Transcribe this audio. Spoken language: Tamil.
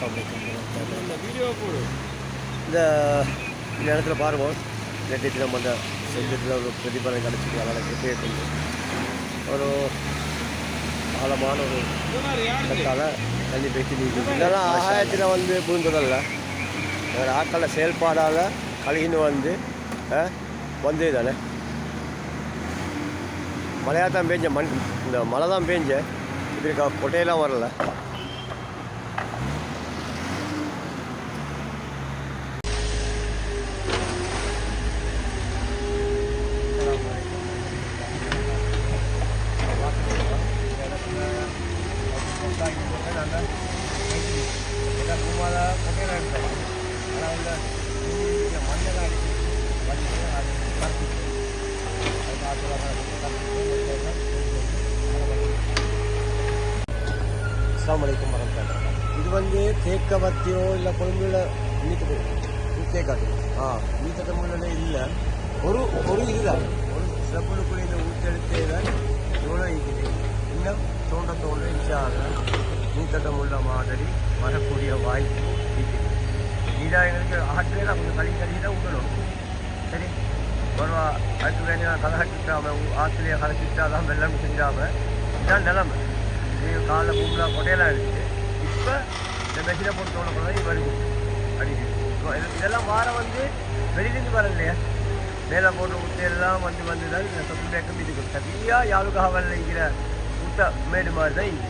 இந்த இந்த இந்த இடத்துல பாருவோம். நேற்று நம்ம அந்த செஞ்சத்தில் ஒரு பிரதிபலன் கிடச்சிட்டு அதனால் கேட்டு ஒரு ஆழமான ஒரு இந்த தண்ணி பேசி இதெல்லாம் ஆகாயத்தில் வந்து புரிந்ததல்ல வேறு ஆக்கள செயல்பாடால் கழுகின்னு வந்து அஹ், வந்தது தானே. மழையாக தான் பேஞ்ச மண் இந்த மழை தான் பேஞ்ச இப்படி கொட்டையெல்லாம் வரல. அஸ்ஸலாமு அலைக்கும் வரமத்துல்லாஹி இது வந்து தேக்கவத்தியோ இல்லை கொழும்புல நீட்டு தேக்காது ஆ நீத்த முள்ளே இல்லை. ஒரு ஒரு இதுதான் ஒரு சிறப்புக்குரிய இந்த ஊற்றெடுத்தே தான் இவ்வளோ இருக்குது இன்னும் தோண்ட தோண்ட இன்ஷாக நீத்தட்ட மாதிரி வரக்கூடிய வாய்ப்பு இருக்குது எங்களுக்கு ஆற்றில் அவங்க கொஞ்சம் கழி கழுவி தான் விடணும் சரி வருவா அடுத்து வேண்டிய கதை கட்டிட்டாம ஆற்றுலேயே வெள்ளம் செஞ்சாமல் இதான் நிலமை. இது காலைல பூமிலாம் கொடையெல்லாம் இருக்குது இப்போ இந்த மெஷினை போட்டு தோணக்கூடாது வருது அடிக்குது ஸோ இதெல்லாம் வார வந்து வெளியிலேருந்து வர இல்லையா மேலே போட்டு எல்லாம் வந்து வந்து தான் இந்த சொத்து பேக்கம் இதுக்கு சரியாக யாருக்காக வரலைங்கிற ஊத்த மேடு மாதிரி தான் இது